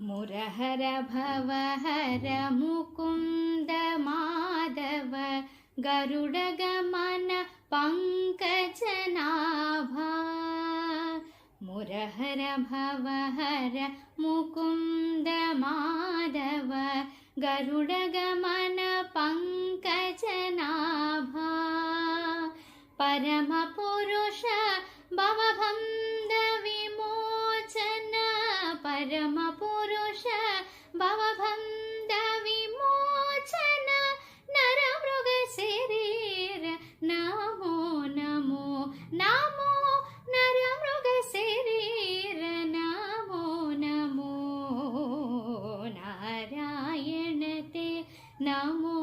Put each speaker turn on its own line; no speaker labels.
मुरहर भवहर मुकुन्द माधव गरुडगमन पङ्कजनाभा। मुरहर भवहर मुकुन्द माधव गरुडगमन पङ्कजनाभा। परमपुरुष परमपुरुष भवबन्ध विमोचन नरमृगशरीर नमो नमो नमो नरमृगशरीर नमो नमो नारायणते नमो